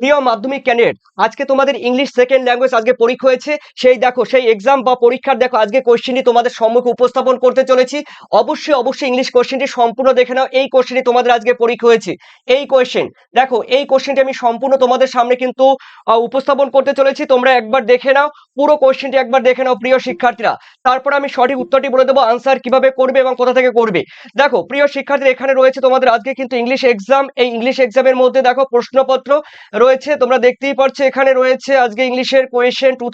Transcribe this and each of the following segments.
প্রিয় মাধ্যমিক ক্যান্ডিডেট আজকে তোমাদের ইংলিশ সেকেন্ড ল্যাঙ্গুয়েজ আজকে পরীক্ষা হয়েছে। সেই দেখো, সেই এক্সাম বা পরীক্ষার দেখো, আজকে কোশ্চেনটি তোমাদের সম্মুখে উপস্থাপন করতে চলেছি। অবশ্যই অবশ্যই ইংলিশ কোশ্চেনটি সম্পূর্ণ দেখে নাও। এই কোশ্চেনটি তোমাদের আজকে পরীক্ষা হয়েছে। এই কোশ্চেন দেখো, এই কোশ্চেনটি আমি সম্পূর্ণ তোমাদের সামনে কিন্তু উপস্থাপন করতে চলেছি। তোমরা একবার দেখে নাও। পুরো কোশ্চেনটি একবার দেখে নাও, প্রিয় শিক্ষার্থীরা। তারপর আমি সঠিক উত্তরটি বলে দেবো আনসার কীভাবে করবে এবং কোথা থেকে করবে। দেখো, প্রিয় শিক্ষার্থীরা, এখানে রয়েছে তোমাদের আজকে কিন্তু ইংলিশ এক্সাম এই ইংলিশ এক্সামের মধ্যে দেখো, প্রশ্নপত্র রয়েছে। তোমরা দেখতেই পারছ এখানে রয়েছে আজকে ইংলিশের কোয়েশন টু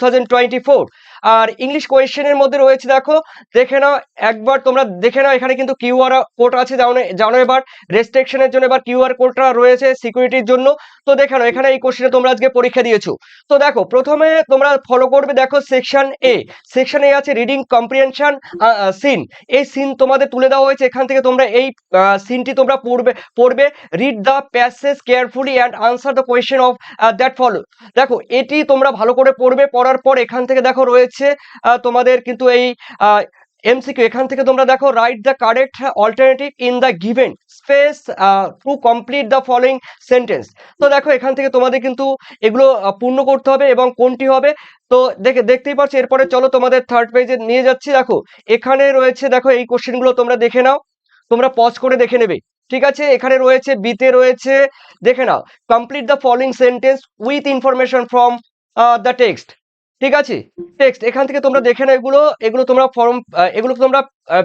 আর ইংলিশ কোয়েশ্চেনের মধ্যে রয়েছে, দেখো, দেখে নাও, একবার তোমরা দেখে নাও, এখানে কিন্তু কিউআর কোড আছে, জানো এবার রেস্ট্রিকশনের জন্য এবার কিউআর কোডটা রয়েছে সিকিউরিটির জন্য, তো দেখে নাও, এখানে এই কোশ্চেনে তোমরা আজকে পরীক্ষা দিয়েছ। তো দেখো, প্রথমে তোমরা ফলো করবে, দেখো সেকশন এ সেকশন এ আছে রিডিং কম্প্রিহেনশন সিন এই সিন তোমাদের তুলে দেওয়া হয়েছে, এখান থেকে তোমরা এই সিনটি তোমরা পড়বে পড়বে read the passage carefully and answer the question of that follow দেখো, এটি তোমরা ভালো করে পড়বে, পড়ার পর এখান থেকে দেখো রয়েছে আহ, তোমাদের কিন্তু এই এমসিকিউ এখান থেকে তোমরা দেখো write the correct alternative in the given space to complete the following sentence তো দেখো এখান থেকে তোমাদের কিন্তু এগুলো পূর্ণ করতে হবে এবং কোনটি হবে? তো দেখে দেখতেই পাচ্ছ এরপরে চলো তোমাদের থার্ড পেজে নিয়ে যাচ্ছি। দেখো এখানে রয়েছে দেখো এই কোশ্চেনগুলো তোমরা দেখে নাও। তোমরা পজ করে দেখে নেবে। ঠিক আছে? এখানে রয়েছে বিতে রয়েছে দেখে নাও। Complete the following sentence with information from the text ঠিক আছে? টেক্সট এখান থেকে তোমরা দেখে নাও এগুলো এগুলো তোমরা ফর্ম এগুলো তোমরা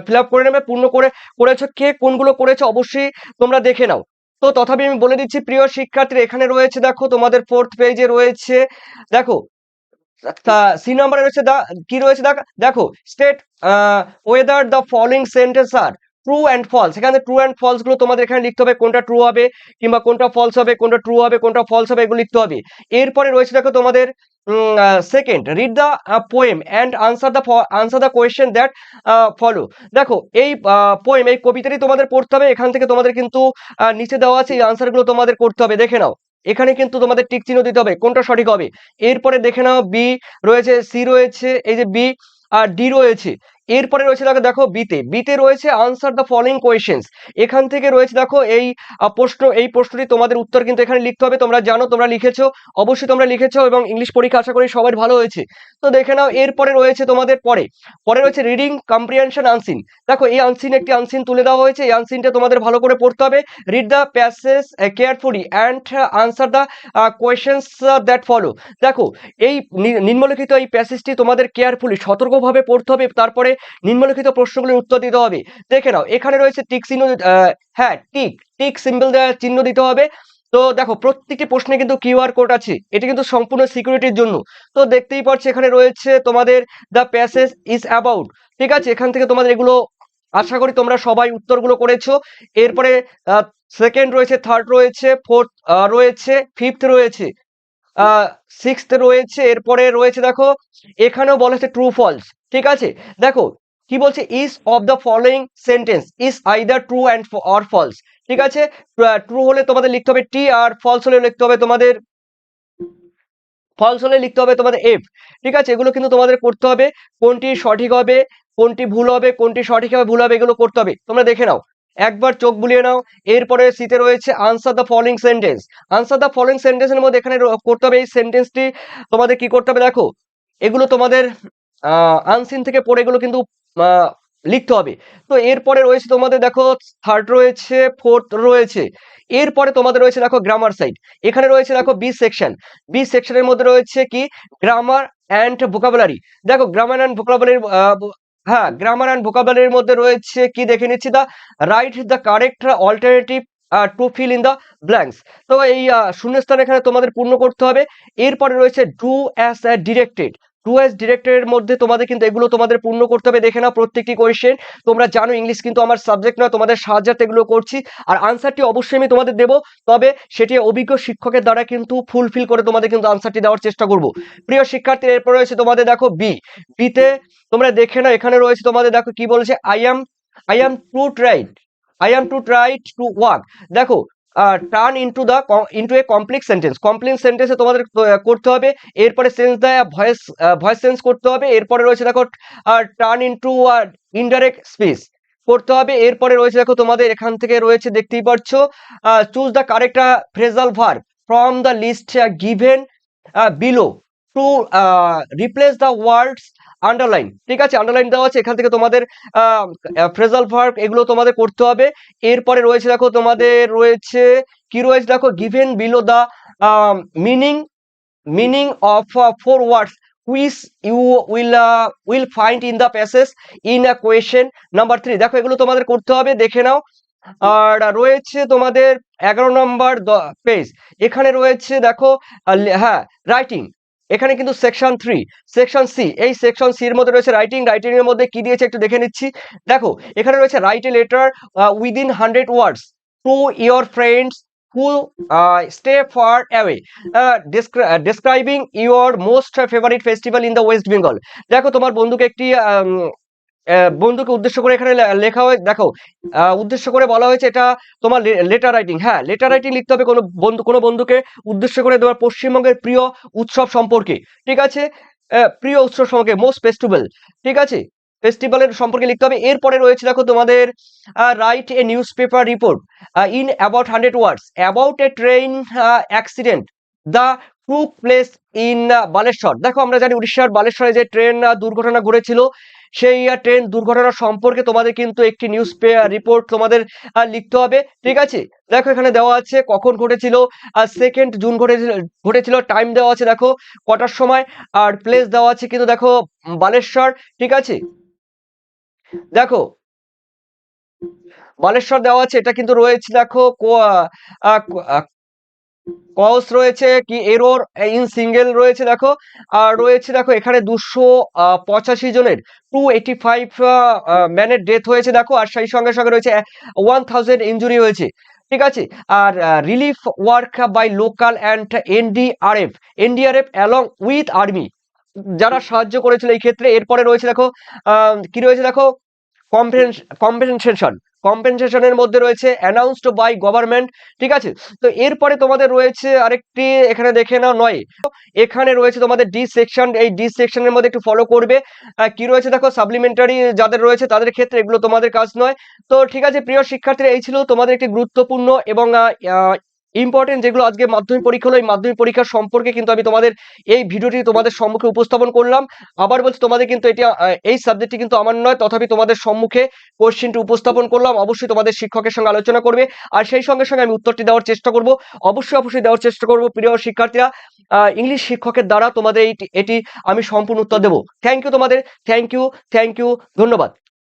ফিল করে নেবে, পূর্ণ করে, করেছ কে, কোনগুলো করেছ অবশ্যই তোমরা দেখে নাও। তো তথাপি আমি বলে দিচ্ছি, প্রিয় শিক্ষার্থী এখানে রয়েছে, দেখো, তোমাদের ফোর্থ পেজে রয়েছে, দেখো সি নাম্বারে রয়েছে কি রয়েছে, দেখ- state whether the following sentence are true and false এখানে ট্রু অ্যান্ড ফলসগুলো তোমাদের এখানে লিখতে হবে, কোনটা ট্রু হবে, কিংবা কোনটা ফলস হবে, কোনটা ট্রু হবে, কোনটা ফলস হবে, এগুলো লিখতে হবে। এরপরে রয়েছে, দেখো, তোমাদের second read the poem and answer the answer the question that follow দেখো, এই পোয়েম এই কবিতাটি তোমাদের পড়তে হবে। এখান থেকে তোমাদের কিন্তু নিচে দেওয়া আছে, এই আনসারগুলো তোমাদের করতে হবে। দেখে নাও। এখানে কিন্তু তোমাদের টিক চিহ্ন দিতে হবে। কোনটা সঠিক হবে? এরপরে দেখে নাও বি রয়েছে সি রয়েছে, এই যে বি আর ডি রয়েছে। এরপরে রয়েছে দেখো দেখো বিতে বিতে রয়েছে আনসার দ্য ফলোইং কোয়েশ্চেন্স এখান থেকে রয়েছে দেখো, এই প্রশ্ন, এই প্রশ্নটি তোমাদের উত্তর কিন্তু এখানে লিখতে হবে। তোমরা জানো, তোমরা লিখেছো, অবশ্যই তোমরা লিখেছো এবং ইংলিশ পরীক্ষা আশা করি সবার ভালো হয়েছে। তো দেখে নাও, এরপরে রয়েছে তোমাদের পরে। পরে রয়েছে রিডিং কম্প্রিহেনশন আনসিন দেখো, এই আনসিন একটি আনসিন তুলে দেওয়া হয়েছে। এই আনসিনটা তোমাদের ভালো করে পড়তে হবে। Read the passage carefully and answer the questions that follow দেখো, এই নিম্নলিখিত এই প্যাসেজটি তোমাদের কেয়ারফুলি সতর্কভাবে পড়তে হবে। তারপরে নিম্নলিখিত প্রশ্নগুলির উত্তর দিতে হবে। দেখে নাও, এখানে রয়েছে টিক চিহ্ন হ্যাঁ টিক টিক সিম্বল দেওয়া চিহ্ন দিতে হবে। তো দেখো, প্রত্যেকটি প্রশ্নে কিন্তু কিউআর কোড আছে। এটি কিন্তু সম্পূর্ণ সিকিউরিটির জন্য। তো দেখতেই পাচ্ছ, এখানে রয়েছে তোমাদের দ্য প্যাসেজ ইজ অ্যাবাউট ঠিক আছে, এখান থেকে তোমাদের এগুলো, আশা করি তোমরা সবাই উত্তরগুলো করেছ। এরপরে সেকেন্ড রয়েছে থার্ড রয়েছে ফোর্থ রয়েছে ফিফথ রয়েছে সিক্সথ রয়েছে, এরপরে রয়েছে দেখো, এখানেও বলা হচ্ছে ট্রু ফলস ঠিক আছে? দেখো, কি বলছে? Is of the following sentence is either true and or false ঠিক আছে? ট্রু হলে তোমাদের লিখতে হবে টি আর ফলস হলে লিখতে হবে তোমাদের ফলস হলে লিখতে হবে তোমাদের এফ ঠিক আছে? এগুলো কিন্তু তোমাদের করতে হবে। কোনটি সঠিক হবে, কোনটি ভুল হবে, কোনটি সঠিক হবে, ভুল হবে, এগুলো করতে হবে। তোমরা দেখে নাও। একবার চোখ বুলিয়ে নাও। এরপরে সিতে রয়েছে answer the following sentence answer the following সেন্টেন্সের মধ্যে এখানে করতে হবে এই সেন্টেন্সটি তোমাদের কি করতে হবে দেখো? এগুলো তোমাদের আনসিন থেকে পড়ে এগুলো কিন্তু লিখতে হবে। তো এরপরে রয়েছে তোমাদের দেখো থার্ড রয়েছে ফোর্থ রয়েছে। এরপরে তোমাদের রয়েছে দেখো গ্রামার সাইড এখানে রয়েছে দেখো বি সেকশন বি সেকশনের মধ্যে রয়েছে কি? গ্রামার অ্যান্ড ভোকাবুলারি দেখো গ্রামার অ্যান্ড ভোকাবুলারির হ্যাঁ গ্রামার অ্যান্ড ভোকাবুলারির মধ্যে রয়েছে কি দেখে নিচ্ছি দা? Write the correct alternative to fill in the blanks তো এই শূন্যস্থান এখানে তোমাদের পূর্ণ করতে হবে। এরপরে রয়েছে do as directed to as ডিরেক্টের মধ্যে তোমাদের কিন্তু এগুলো তোমাদের পূর্ণ করতে হবে। দেখে নাও প্রত্যেকটি কোয়েশ্চেন তোমরা জানো ইংলিশ কিন্তু আমার সাবজেক্ট নয়, তোমাদের সাহায্যার্থে এগুলো করছি। আর আনসারটি অবশ্যই আমি তোমাদের দেবো। তবে সেটি অভিজ্ঞ শিক্ষকের দ্বারা কিন্তু ফুলফিল করে তোমাদের কিন্তু আনসারটি দেওয়ার চেষ্টা করব। প্রিয় শিক্ষার্থী, এরপর রয়েছে তোমাদের দেখো বি বিতে তোমরা দেখে নাও, এখানে রয়েছে তোমাদের দেখো কি বলেছে I am I am too tried I am too tried to work দেখো turn into the into a complex sentence complex সেন্টেন্সে তোমাদের করতে হবে। এরপরে sense the voice voice sense করতে হবে। এরপরে রয়েছে দেখো টার্ন ইনটু ইনডাইরেক্ট স্পেস করতে হবে। এরপরে রয়েছে দেখো, তোমাদের এখান থেকে রয়েছে, দেখতেই পাচ্ছ choose the correct phrasal verb from the list given below to replace the words underline ঠিক আছে? আন্ডারলাইন দেওয়া আছে, এখান থেকে তোমাদের ফ্রেজাল ভার্ব এগুলো তোমাদের করতে হবে। এরপরে রয়েছে, দেখো, তোমাদের রয়েছে, কি রয়েছে? দেখো given below the meaning meaning of four words which you will will find in the passage in a question number three দেখো, এগুলো তোমাদের করতে হবে, দেখে নাও। আর রয়েছে তোমাদের এগারো নম্বর পেজ এখানে রয়েছে, দেখো হ্যাঁ রাইটিং এখানে কিন্তু সেকশন থ্রি সেকশন সি এই সেকশন সির মধ্যে রয়েছে রাইটিং রাইটিং এর মধ্যে কি দিয়েছে একটু দেখে নিচ্ছি। দেখো এখানে রয়েছে write a letter within hundred words to your friends who stay far away describing your most favourite festival in the West Bengal দেখো তোমার বন্ধুকে একটি আহ, বন্ধুকে উদ্দেশ্য করে এখানে লেখা হয়ে, দেখো উদ্দেশ্য করে বলা হয়েছে এটা তোমার লেটার রাইটিং হ্যাঁ লেটার রাইটিং লিখতে হবে কোনো বন্ধু, কোনো বন্ধুকে উদ্দেশ্য করে তোমার পশ্চিমবঙ্গের প্রিয় উৎসব সম্পর্কে, ঠিক আছে? প্রিয় উৎসব সম্পর্কে মোস্ট ফেস্টিভ্যাল ঠিক আছে? ফেস্টিভ্যালের সম্পর্কে লিখতে হবে, এরপরে রয়েছে দেখো তোমাদের write a newspaper report in about hundred words about a train accident the took place in Baleshwar, দেখো আমরা জানি উড়িষ্যার বালেশ্বরে যে ট্রেন দুর্ঘটনা ঘটেছিল সেই ট্রেন দুর্ঘটনা সম্পর্কে তোমাদের কিন্তু একটি নিউজ রিপোর্ট তোমাদের লিখতে হবে। ঠিক আছে? দেখো, এখানে দেওয়া আছে কখন ঘটেছিল। আর সেকেন্ড জুন ঘটেছিল ঘটেছিল টাইম দেওয়া আছে, দেখো, কটার সময়। আর প্লেস দেওয়া আছে কিন্তু, দেখো, বালেশ্বর। ঠিক আছে? দেখো, বালেশ্বর দেওয়া আছে, এটা কিন্তু রয়েছে, দেখো কস রয়েছে, কি এরোর ইন সিঙ্গেল রয়েছে, দেখো। আর রয়েছে, দেখো, এখানে দুশো পঁচাশি জনের। টু এইটি ফাইভ ম্যানের ডেথ হয়েছে, দেখো। আর সেই সঙ্গে সঙ্গে রয়েছে ওয়ান থাউজেন্ড ইঞ্জুরি হয়েছে। ঠিক আছে? আর relief work by local and NDRF NDRF along with army যারা সাহায্য করেছিল এই ক্ষেত্রে, এরপরে রয়েছে, দেখো কি রয়েছে, দেখো? কম্পেনসেশন কম্পেনসেশনের মধ্যে রয়েছে অ্যানাউন্সড বাই গভর্নমেন্ট ঠিক আছে? তো এরপরে তোমাদের রয়েছে আরেকটি, এখানে দেখে নাও নয়। এখানে রয়েছে তোমাদের ডি সেকশন এই ডি সেকশনের মধ্যে একটু ফলো করবে। কি রয়েছে? দেখো সাপ্লিমেন্টারি যাদের রয়েছে তাদের ক্ষেত্রে এগুলো তোমাদের কাজ নয়। তো ঠিক আছে, প্রিয় শিক্ষার্থীরা, এই ছিল তোমাদের একটি গুরুত্বপূর্ণ এবং ইম্পর্টেন্ট যেগুলো আজকে মাধ্যমিক পরীক্ষা হলো, এই মাধ্যমিক পরীক্ষা সম্পর্কে কিন্তু আমি তোমাদের এই ভিডিওটি তোমাদের সম্মুখে উপস্থাপন করলাম। আবার বলছি, তোমাদের কিন্তু এটি এই সাবজেক্টটি কিন্তু আমার নয়, তথাপি তোমাদের সম্মুখে কোশ্চেনটি উপস্থাপন করলাম। অবশ্যই তোমাদের শিক্ষকের সঙ্গে আলোচনা করবে। আর সেই সঙ্গে সঙ্গে আমি উত্তরটি দেওয়ার চেষ্টা করব। অবশ্যই অবশ্যই দেওয়ার চেষ্টা করব, প্রিয় শিক্ষার্থীরা। ইংলিশ শিক্ষকের দ্বারা তোমাদের এটি আমি সম্পূর্ণ উত্তর দেবো। থ্যাংক ইউ তোমাদের। থ্যাংক ইউ থ্যাংক ইউ ধন্যবাদ।